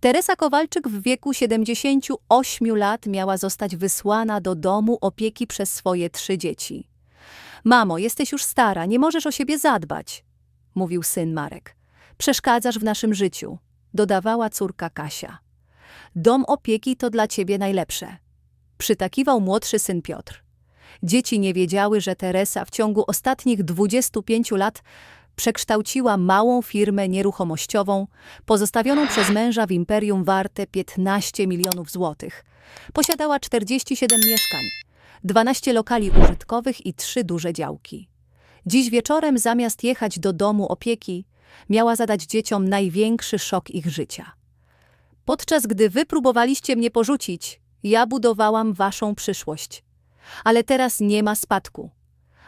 Teresa Kowalczyk w wieku 78 lat miała zostać wysłana do domu opieki przez swoje trzy dzieci. Mamo, jesteś już stara, nie możesz o siebie zadbać, mówił syn Marek. Przeszkadzasz w naszym życiu, dodawała córka Kasia. Dom opieki to dla ciebie najlepsze. Przytakiwał młodszy syn Piotr. Dzieci nie wiedziały, że Teresa w ciągu ostatnich 25 lat przekształciła małą firmę nieruchomościową, pozostawioną przez męża w imperium warte 15 milionów złotych. Posiadała 47 mieszkań, 12 lokali użytkowych i trzy duże działki. Dziś wieczorem, zamiast jechać do domu opieki, miała zadać dzieciom największy szok ich życia. Podczas gdy wy próbowaliście mnie porzucić, ja budowałam waszą przyszłość. Ale teraz nie ma spadku.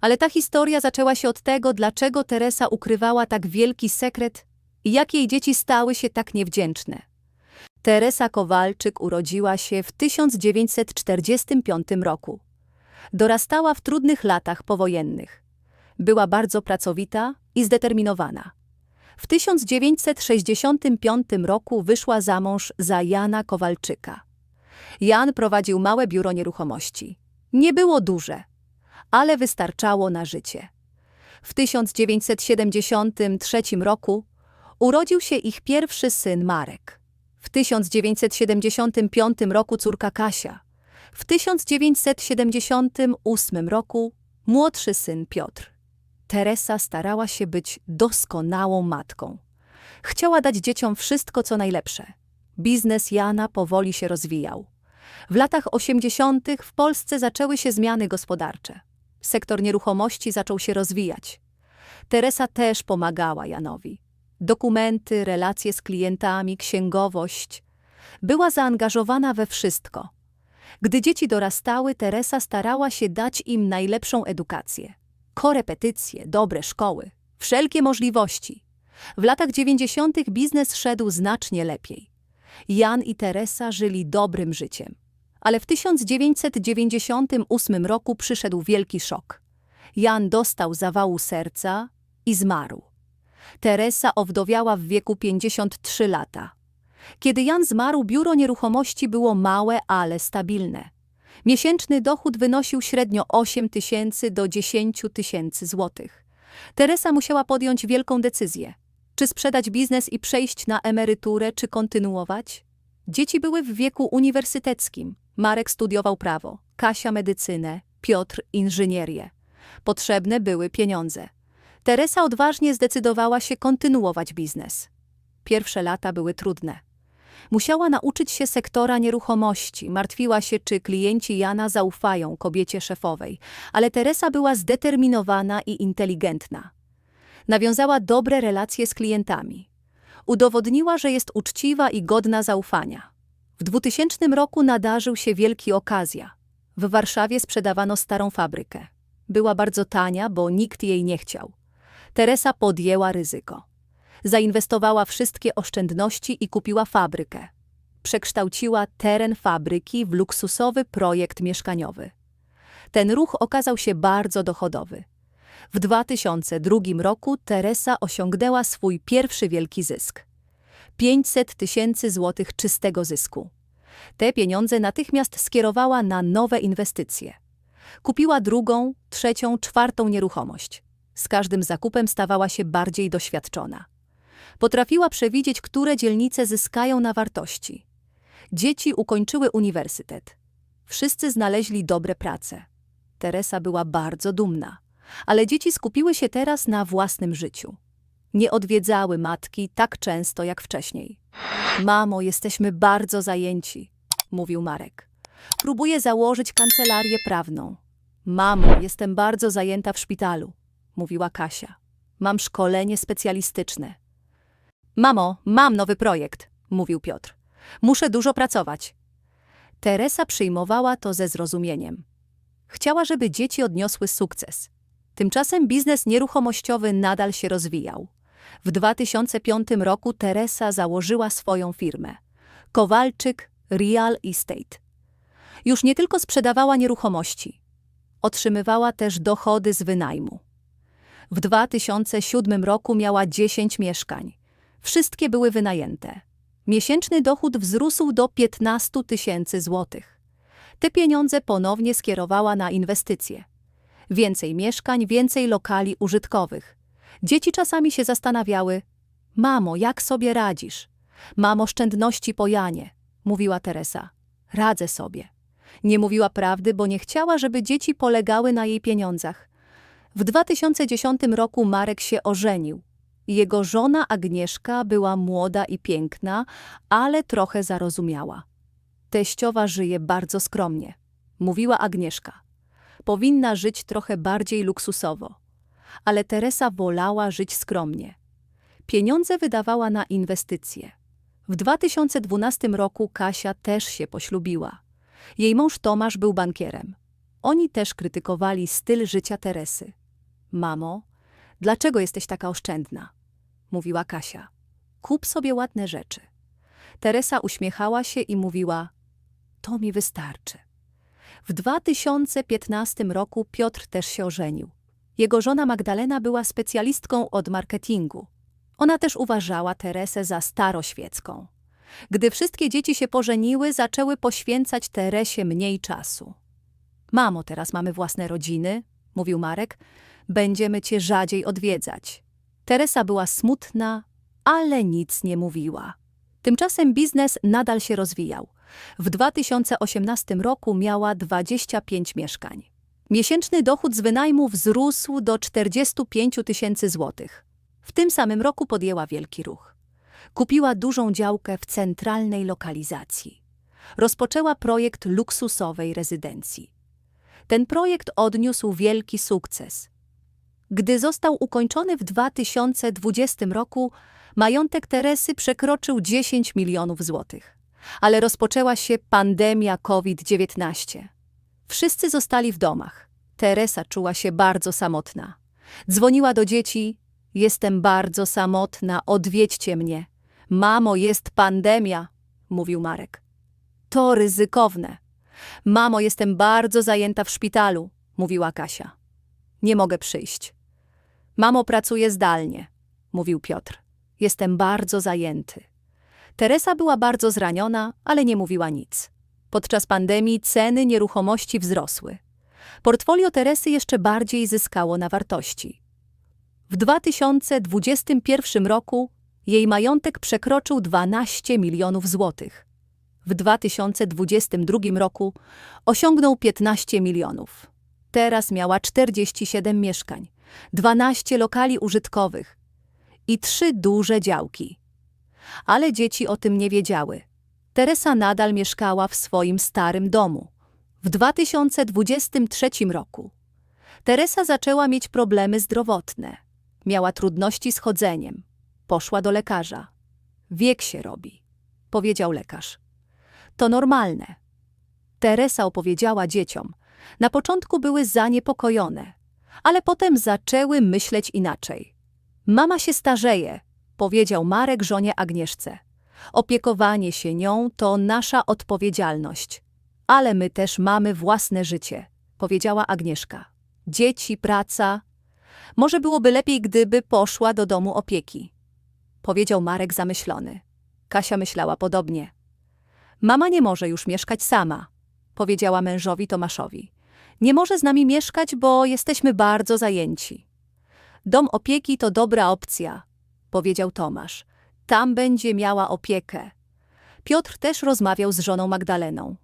Ale ta historia zaczęła się od tego, dlaczego Teresa ukrywała tak wielki sekret i jak jej dzieci stały się tak niewdzięczne. Teresa Kowalczyk urodziła się w 1945 roku. Dorastała w trudnych latach powojennych. Była bardzo pracowita i zdeterminowana. W 1965 roku wyszła za mąż za Jana Kowalczyka. Jan prowadził małe biuro nieruchomości. Nie było duże, ale wystarczało na życie. W 1973 roku urodził się ich pierwszy syn Marek. W 1975 roku córka Kasia. W 1978 roku młodszy syn Piotr. Teresa starała się być doskonałą matką. Chciała dać dzieciom wszystko, co najlepsze. Biznes Jana powoli się rozwijał. W latach 80. w Polsce zaczęły się zmiany gospodarcze. Sektor nieruchomości zaczął się rozwijać. Teresa też pomagała Janowi. Dokumenty, relacje z klientami, księgowość. Była zaangażowana we wszystko. Gdy dzieci dorastały, Teresa starała się dać im najlepszą edukację. Korepetycje, dobre szkoły, wszelkie możliwości. W latach 90. biznes szedł znacznie lepiej. Jan i Teresa żyli dobrym życiem. Ale w 1998 roku przyszedł wielki szok. Jan dostał zawału serca i zmarł. Teresa owdowiała w wieku 53 lata. Kiedy Jan zmarł, biuro nieruchomości było małe, ale stabilne. Miesięczny dochód wynosił średnio 8 tysięcy do 10 tysięcy złotych. Teresa musiała podjąć wielką decyzję. Czy sprzedać biznes i przejść na emeryturę, czy kontynuować? Dzieci były w wieku uniwersyteckim. Marek studiował prawo, Kasia medycynę, Piotr inżynierię. Potrzebne były pieniądze. Teresa odważnie zdecydowała się kontynuować biznes. Pierwsze lata były trudne. Musiała nauczyć się sektora nieruchomości, martwiła się, czy klienci Jana zaufają kobiecie szefowej, ale Teresa była zdeterminowana i inteligentna. Nawiązała dobre relacje z klientami. Udowodniła, że jest uczciwa i godna zaufania. W 2000 roku nadarzył się wielki okazja. W Warszawie sprzedawano starą fabrykę. Była bardzo tania, bo nikt jej nie chciał. Teresa podjęła ryzyko. Zainwestowała wszystkie oszczędności i kupiła fabrykę. Przekształciła teren fabryki w luksusowy projekt mieszkaniowy. Ten ruch okazał się bardzo dochodowy. W 2002 roku Teresa osiągnęła swój pierwszy wielki zysk. 500 tysięcy złotych czystego zysku. Te pieniądze natychmiast skierowała na nowe inwestycje. Kupiła drugą, trzecią, czwartą nieruchomość. Z każdym zakupem stawała się bardziej doświadczona. Potrafiła przewidzieć, które dzielnice zyskają na wartości. Dzieci ukończyły uniwersytet. Wszyscy znaleźli dobre prace. Teresa była bardzo dumna, ale dzieci skupiły się teraz na własnym życiu. Nie odwiedzały matki tak często jak wcześniej. Mamo, jesteśmy bardzo zajęci, mówił Marek. Próbuję założyć kancelarię prawną. Mamo, jestem bardzo zajęta w szpitalu, mówiła Kasia. Mam szkolenie specjalistyczne. Mamo, mam nowy projekt, mówił Piotr. Muszę dużo pracować. Teresa przyjmowała to ze zrozumieniem. Chciała, żeby dzieci odniosły sukces. Tymczasem biznes nieruchomościowy nadal się rozwijał. W 2005 roku Teresa założyła swoją firmę Kowalczyk Real Estate. Już nie tylko sprzedawała nieruchomości, otrzymywała też dochody z wynajmu. W 2007 roku miała 10 mieszkań. Wszystkie były wynajęte. Miesięczny dochód wzrósł do 15 tysięcy złotych. Te pieniądze ponownie skierowała na inwestycje. Więcej mieszkań, więcej lokali użytkowych. Dzieci czasami się zastanawiały: Mamo, jak sobie radzisz? Mam oszczędności po Janie, mówiła Teresa. Radzę sobie. Nie mówiła prawdy, bo nie chciała, żeby dzieci polegały na jej pieniądzach. W 2010 roku Marek się ożenił. Jego żona Agnieszka była młoda i piękna, ale trochę zarozumiała. Teściowa żyje bardzo skromnie, mówiła Agnieszka. Powinna żyć trochę bardziej luksusowo. Ale Teresa wolała żyć skromnie. Pieniądze wydawała na inwestycje. W 2012 roku Kasia też się poślubiła. Jej mąż Tomasz był bankierem. Oni też krytykowali styl życia Teresy. Mamo, dlaczego jesteś taka oszczędna? Mówiła Kasia. Kup sobie ładne rzeczy. Teresa uśmiechała się i mówiła: To mi wystarczy. W 2015 roku Piotr też się ożenił. Jego żona Magdalena była specjalistką od marketingu. Ona też uważała Teresę za staroświecką. Gdy wszystkie dzieci się pożeniły, zaczęły poświęcać Teresie mniej czasu. Mamo, teraz mamy własne rodziny, mówił Marek, będziemy cię rzadziej odwiedzać. Teresa była smutna, ale nic nie mówiła. Tymczasem biznes nadal się rozwijał. W 2018 roku miała 25 mieszkań. Miesięczny dochód z wynajmu wzrósł do 45 tysięcy złotych. W tym samym roku podjęła wielki ruch. Kupiła dużą działkę w centralnej lokalizacji. Rozpoczęła projekt luksusowej rezydencji. Ten projekt odniósł wielki sukces. Gdy został ukończony w 2020 roku, majątek Teresy przekroczył 10 milionów złotych. Ale rozpoczęła się pandemia COVID-19. Wszyscy zostali w domach. Teresa czuła się bardzo samotna. Dzwoniła do dzieci: Jestem bardzo samotna, odwiedźcie mnie. Mamo, jest pandemia, mówił Marek. To ryzykowne. Mamo, jestem bardzo zajęta w szpitalu, mówiła Kasia. Nie mogę przyjść. Mamo, pracuję zdalnie, mówił Piotr. Jestem bardzo zajęty. Teresa była bardzo zraniona, ale nie mówiła nic. Podczas pandemii ceny nieruchomości wzrosły. Portfolio Teresy jeszcze bardziej zyskało na wartości. W 2021 roku jej majątek przekroczył 12 milionów złotych. W 2022 roku osiągnął 15 milionów. Teraz miała 47 mieszkań, 12 lokali użytkowych i trzy duże działki. Ale dzieci o tym nie wiedziały. Teresa nadal mieszkała w swoim starym domu. W 2023 roku Teresa zaczęła mieć problemy zdrowotne. Miała trudności z chodzeniem. Poszła do lekarza. Wiek się robi, powiedział lekarz. To normalne. Teresa opowiedziała dzieciom. Na początku były zaniepokojone, ale potem zaczęły myśleć inaczej. Mama się starzeje, powiedział Marek żonie Agnieszce. Opiekowanie się nią to nasza odpowiedzialność. Ale my też mamy własne życie, powiedziała Agnieszka. Dzieci, praca. Może byłoby lepiej, gdyby poszła do domu opieki, powiedział Marek zamyślony. Kasia myślała podobnie. Mama nie może już mieszkać sama, powiedziała mężowi Tomaszowi. Nie może z nami mieszkać, bo jesteśmy bardzo zajęci. Dom opieki to dobra opcja, powiedział Tomasz. Tam będzie miała opiekę. Piotr też rozmawiał z żoną Magdaleną.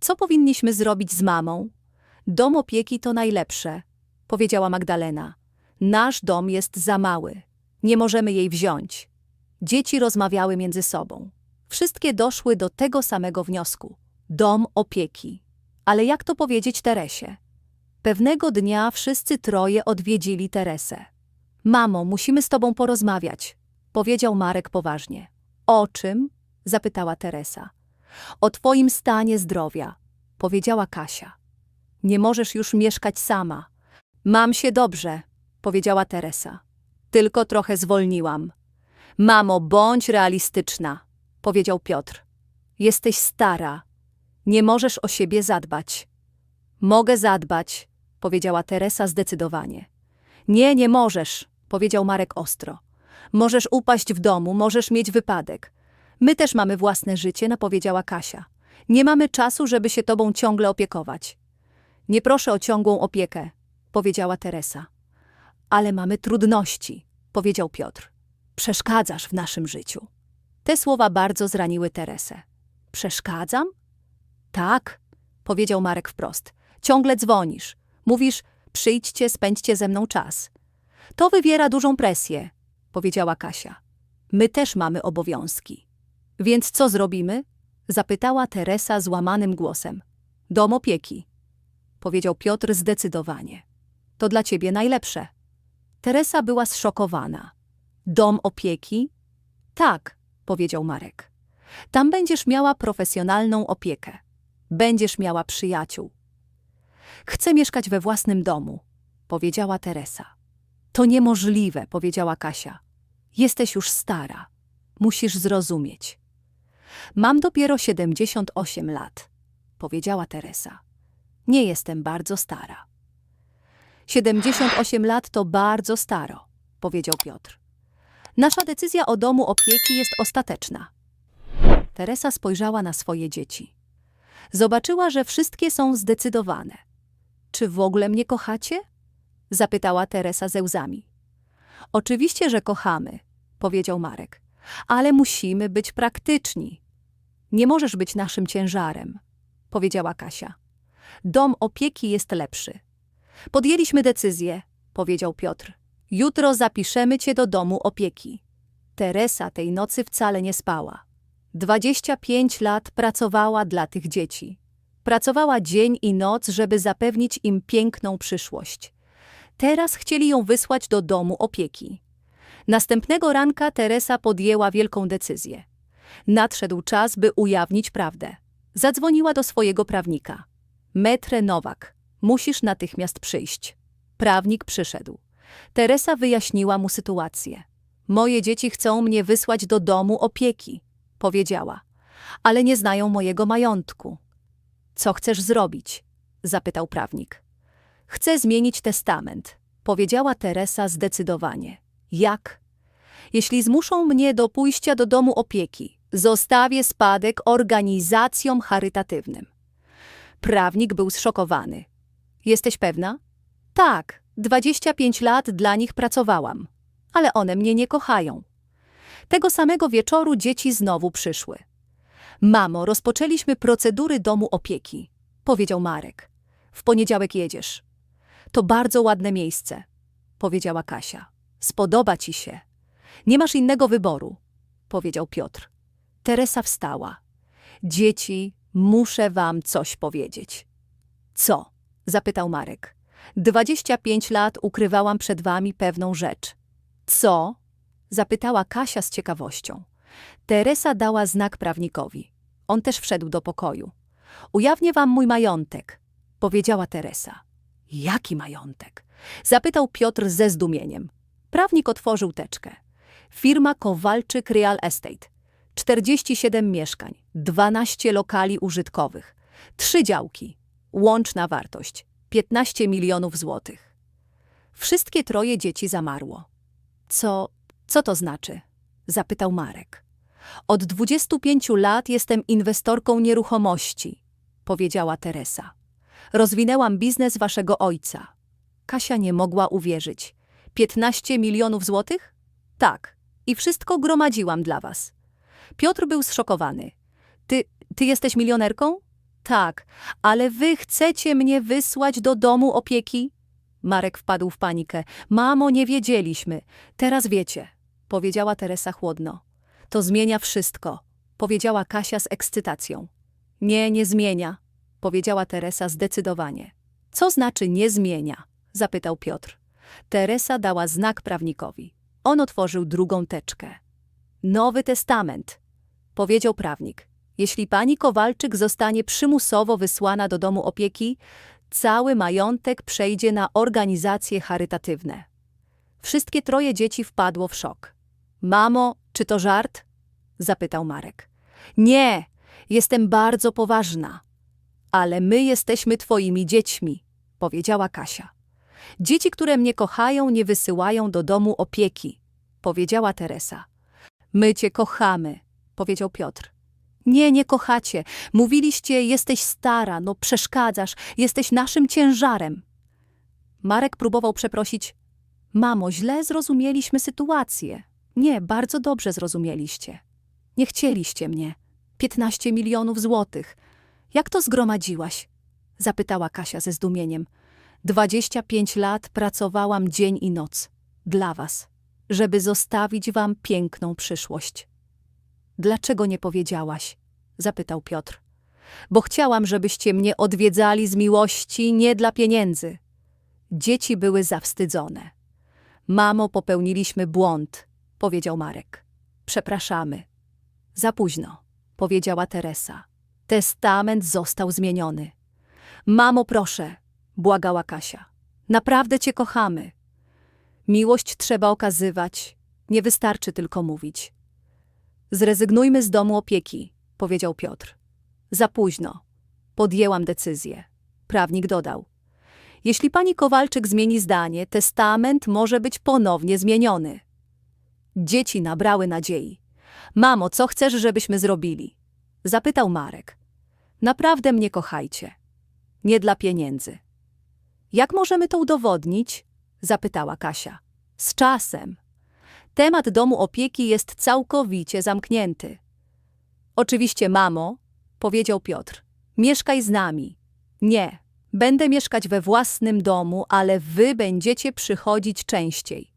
Co powinniśmy zrobić z mamą? Dom opieki to najlepsze, powiedziała Magdalena. Nasz dom jest za mały. Nie możemy jej wziąć. Dzieci rozmawiały między sobą. Wszystkie doszły do tego samego wniosku. Dom opieki. Ale jak to powiedzieć Teresie? Pewnego dnia wszyscy troje odwiedzili Teresę. Mamo, musimy z tobą porozmawiać, powiedział Marek poważnie. O czym? zapytała Teresa. O twoim stanie zdrowia, powiedziała Kasia. Nie możesz już mieszkać sama. Mam się dobrze, powiedziała Teresa. Tylko trochę zwolniłam. Mamo, bądź realistyczna, powiedział Piotr. Jesteś stara. Nie możesz o siebie zadbać. Mogę zadbać, powiedziała Teresa zdecydowanie. Nie, nie możesz, powiedział Marek ostro. Możesz upaść w domu, możesz mieć wypadek. My też mamy własne życie, napowiedziała Kasia. Nie mamy czasu, żeby się tobą ciągle opiekować. Nie proszę o ciągłą opiekę, powiedziała Teresa. Ale mamy trudności, powiedział Piotr. Przeszkadzasz w naszym życiu. Te słowa bardzo zraniły Teresę. Przeszkadzam? Tak, powiedział Marek wprost. Ciągle dzwonisz. Mówisz, przyjdźcie, spędźcie ze mną czas. To wywiera dużą presję, powiedziała Kasia. My też mamy obowiązki. Więc co zrobimy? Zapytała Teresa złamanym głosem. Dom opieki, powiedział Piotr zdecydowanie. To dla ciebie najlepsze. Teresa była zszokowana. Dom opieki? Tak, powiedział Marek. Tam będziesz miała profesjonalną opiekę. Będziesz miała przyjaciół. Chcę mieszkać we własnym domu, powiedziała Teresa. To niemożliwe, powiedziała Kasia. Jesteś już stara. Musisz zrozumieć. Mam dopiero 78 lat, powiedziała Teresa. Nie jestem bardzo stara. 78 lat to bardzo staro, powiedział Piotr. Nasza decyzja o domu opieki jest ostateczna. Teresa spojrzała na swoje dzieci. Zobaczyła, że wszystkie są zdecydowane. Czy w ogóle mnie kochacie? Zapytała Teresa ze łzami. Oczywiście, że kochamy, powiedział Marek, ale musimy być praktyczni. Nie możesz być naszym ciężarem, powiedziała Kasia. Dom opieki jest lepszy. Podjęliśmy decyzję, powiedział Piotr. Jutro zapiszemy cię do domu opieki. Teresa tej nocy wcale nie spała. 25 lat pracowała dla tych dzieci. Pracowała dzień i noc, żeby zapewnić im piękną przyszłość. Teraz chcieli ją wysłać do domu opieki. Następnego ranka Teresa podjęła wielką decyzję. Nadszedł czas, by ujawnić prawdę. Zadzwoniła do swojego prawnika. Metre Nowak, musisz natychmiast przyjść. Prawnik przyszedł. Teresa wyjaśniła mu sytuację. Moje dzieci chcą mnie wysłać do domu opieki, powiedziała, ale nie znają mojego majątku. Co chcesz zrobić? zapytał prawnik. Chcę zmienić testament, powiedziała Teresa zdecydowanie. Jak? Jeśli zmuszą mnie do pójścia do domu opieki, zostawię spadek organizacjom charytatywnym. Prawnik był zszokowany. Jesteś pewna? Tak, 25 lat dla nich pracowałam, ale one mnie nie kochają. Tego samego wieczoru dzieci znowu przyszły. Mamo, rozpoczęliśmy procedury domu opieki, powiedział Marek. W poniedziałek jedziesz. To bardzo ładne miejsce, powiedziała Kasia. Spodoba ci się. Nie masz innego wyboru, powiedział Piotr. Teresa wstała. Dzieci, muszę wam coś powiedzieć. Co? zapytał Marek. Dwadzieścia pięć lat ukrywałam przed wami pewną rzecz. Co? zapytała Kasia z ciekawością. Teresa dała znak prawnikowi. On też wszedł do pokoju. Ujawnię wam mój majątek, powiedziała Teresa. Jaki majątek? zapytał Piotr ze zdumieniem. Prawnik otworzył teczkę. Firma Kowalczyk Real Estate. 47 mieszkań, 12 lokali użytkowych, trzy działki, łączna wartość 15 milionów złotych. Wszystkie troje dzieci zamarło. Co, co to znaczy? zapytał Marek. Od 25 lat jestem inwestorką nieruchomości, powiedziała Teresa. Rozwinęłam biznes waszego ojca. Kasia nie mogła uwierzyć. 15 milionów złotych? Tak. I wszystko gromadziłam dla was. Piotr był zszokowany. Ty, ty jesteś milionerką? Tak, ale wy chcecie mnie wysłać do domu opieki? Marek wpadł w panikę. Mamo, nie wiedzieliśmy. Teraz wiecie, powiedziała Teresa chłodno. To zmienia wszystko, powiedziała Kasia z ekscytacją. Nie, nie zmienia, powiedziała Teresa zdecydowanie. Co znaczy nie zmienia? zapytał Piotr. Teresa dała znak prawnikowi. On otworzył drugą teczkę. Nowy Testament, powiedział prawnik. Jeśli pani Kowalczyk zostanie przymusowo wysłana do domu opieki, cały majątek przejdzie na organizacje charytatywne. Wszystkie troje dzieci wpadło w szok. Mamo, czy to żart? zapytał Marek. Nie, jestem bardzo poważna. Ale my jesteśmy twoimi dziećmi, powiedziała Kasia. Dzieci, które mnie kochają, nie wysyłają do domu opieki, powiedziała Teresa. My cię kochamy, powiedział Piotr. Nie, nie kochacie. Mówiliście, jesteś stara, no przeszkadzasz, jesteś naszym ciężarem. Marek próbował przeprosić. Mamo, źle zrozumieliśmy sytuację. Nie, bardzo dobrze zrozumieliście. Nie chcieliście mnie. 15 milionów złotych. Jak to zgromadziłaś? Zapytała Kasia ze zdumieniem. 25 lat pracowałam dzień i noc. Dla was. Żeby zostawić wam piękną przyszłość. Dlaczego nie powiedziałaś? Zapytał Piotr. Bo chciałam, żebyście mnie odwiedzali z miłości, nie dla pieniędzy. Dzieci były zawstydzone. Mamo, popełniliśmy błąd, powiedział Marek. Przepraszamy. Za późno, powiedziała Teresa. Testament został zmieniony. Mamo, proszę, błagała Kasia. Naprawdę cię kochamy. Miłość trzeba okazywać, nie wystarczy tylko mówić. Zrezygnujmy z domu opieki, powiedział Piotr. Za późno. Podjęłam decyzję. Prawnik dodał. Jeśli pani Kowalczyk zmieni zdanie, testament może być ponownie zmieniony. Dzieci nabrały nadziei. Mamo, co chcesz, żebyśmy zrobili? Zapytał Marek. Naprawdę mnie kochajcie. Nie dla pieniędzy. Jak możemy to udowodnić? Zapytała Kasia. Z czasem. Temat domu opieki jest całkowicie zamknięty. Oczywiście, mamo, powiedział Piotr. Mieszkaj z nami. Nie, będę mieszkać we własnym domu, ale wy będziecie przychodzić częściej.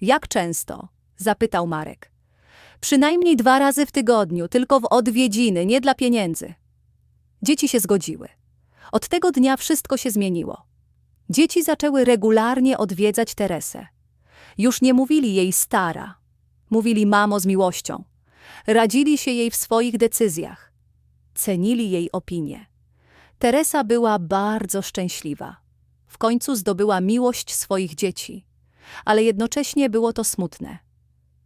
Jak często? zapytał Marek. Przynajmniej dwa razy w tygodniu, tylko w odwiedziny, nie dla pieniędzy. Dzieci się zgodziły. Od tego dnia wszystko się zmieniło. Dzieci zaczęły regularnie odwiedzać Teresę. Już nie mówili jej stara, mówili mamo z miłością. Radzili się jej w swoich decyzjach. Cenili jej opinię. Teresa była bardzo szczęśliwa. W końcu zdobyła miłość swoich dzieci, ale jednocześnie było to smutne.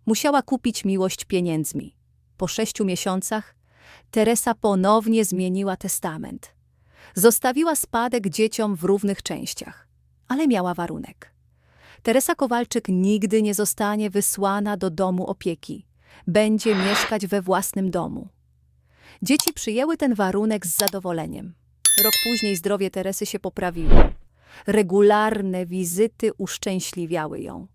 Musiała kupić miłość pieniędzmi. Po sześciu miesiącach Teresa ponownie zmieniła testament. Zostawiła spadek dzieciom w równych częściach, ale miała warunek. Teresa Kowalczyk nigdy nie zostanie wysłana do domu opieki. Będzie mieszkać we własnym domu. Dzieci przyjęły ten warunek z zadowoleniem. Rok później zdrowie Teresy się poprawiło. Regularne wizyty uszczęśliwiały ją.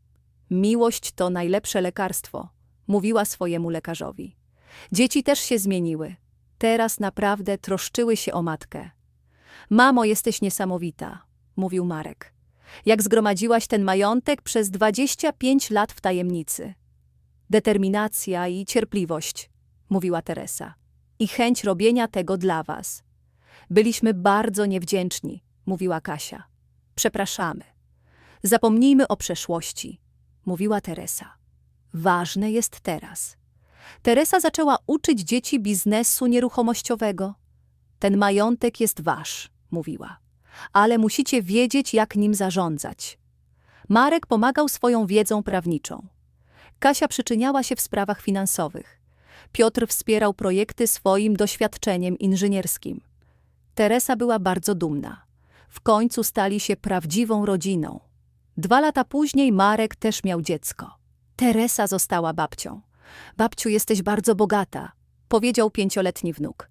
Miłość to najlepsze lekarstwo, mówiła swojemu lekarzowi. Dzieci też się zmieniły. Teraz naprawdę troszczyły się o matkę. Mamo, jesteś niesamowita, mówił Marek. Jak zgromadziłaś ten majątek przez 25 lat w tajemnicy. Determinacja i cierpliwość, mówiła Teresa. I chęć robienia tego dla was. Byliśmy bardzo niewdzięczni, mówiła Kasia. Przepraszamy. Zapomnijmy o przeszłości, mówiła Teresa. Ważne jest teraz. Teresa zaczęła uczyć dzieci biznesu nieruchomościowego. Ten majątek jest wasz, mówiła, ale musicie wiedzieć, jak nim zarządzać. Marek pomagał swoją wiedzą prawniczą. Kasia przyczyniała się w sprawach finansowych. Piotr wspierał projekty swoim doświadczeniem inżynierskim. Teresa była bardzo dumna. W końcu stali się prawdziwą rodziną. Dwa lata później Marek też miał dziecko. Teresa została babcią. Babciu, jesteś bardzo bogata, powiedział pięcioletni wnuk.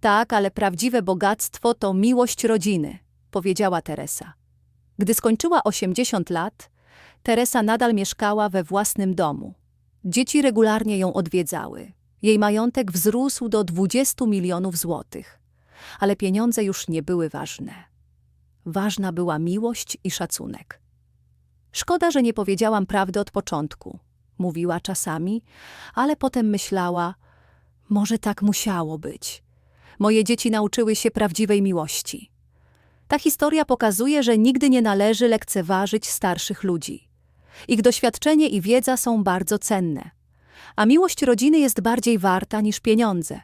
Tak, ale prawdziwe bogactwo to miłość rodziny, powiedziała Teresa. Gdy skończyła 80 lat, Teresa nadal mieszkała we własnym domu. Dzieci regularnie ją odwiedzały. Jej majątek wzrósł do 20 milionów złotych. Ale pieniądze już nie były ważne. Ważna była miłość i szacunek. Szkoda, że nie powiedziałam prawdy od początku. Mówiła czasami, ale potem myślała, może tak musiało być. Moje dzieci nauczyły się prawdziwej miłości. Ta historia pokazuje, że nigdy nie należy lekceważyć starszych ludzi. Ich doświadczenie i wiedza są bardzo cenne, a miłość rodziny jest bardziej warta niż pieniądze.